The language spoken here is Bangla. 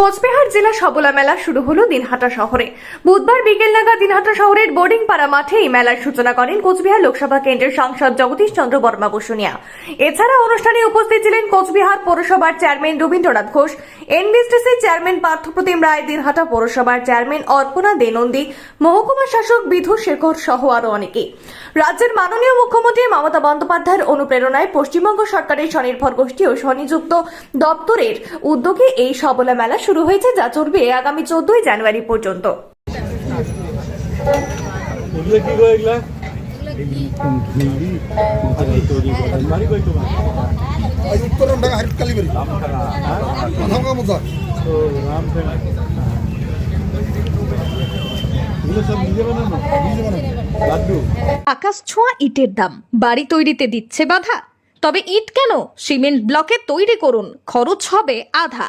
কোচবিহার জেলা সবলা মেলা শুরু হলো দিনহাটা শহরে। বুধবার বিকেল নাগাদ দিনহাটা শহরের বোর্ডিং পাড়া মাঠে এই মেলার সূচনা করেন কোচবিহার লোকসভা কেন্দ্রের সাংসদ জগদীশ চন্দ্র বর্মা বসুনিয়া। এছাড়া অনুষ্ঠানে উপস্থিত ছিলেন কোচবিহার পৌরসভার চেয়ারম্যান রবীন্দ্রনাথ ঘোষ এনবিএসটিসির চেয়ারম্যান পার্থপ্রতিম রায়, দিনহাটা পৌরসভার চেয়ারম্যান অর্পণা দেনন্দী, মহকুমা শাসক বিধু শেখর সহ আরও অনেকে। রাজ্যের মাননীয় মুখ্যমন্ত্রী মমতা বন্দ্যোপাধ্যায়ের অনুপ্রেরণায় পশ্চিমবঙ্গ সরকারের স্বনির্ভর গোষ্ঠী ও স্বনিযুক্ত দপ্তরের উদ্যোগে এই সবলা মেলা শুরু হয়েছে যা চলবে আগামী চোদ্দই জানুয়ারি পর্যন্ত। আকাশ ছোঁয়া ইটের দাম। বাড়ি তৈরিতে দিচ্ছে বাধা। তবে ইট কেন? সিমেন্ট ব্লকে তৈরি করুন। খরচ হবে আধা।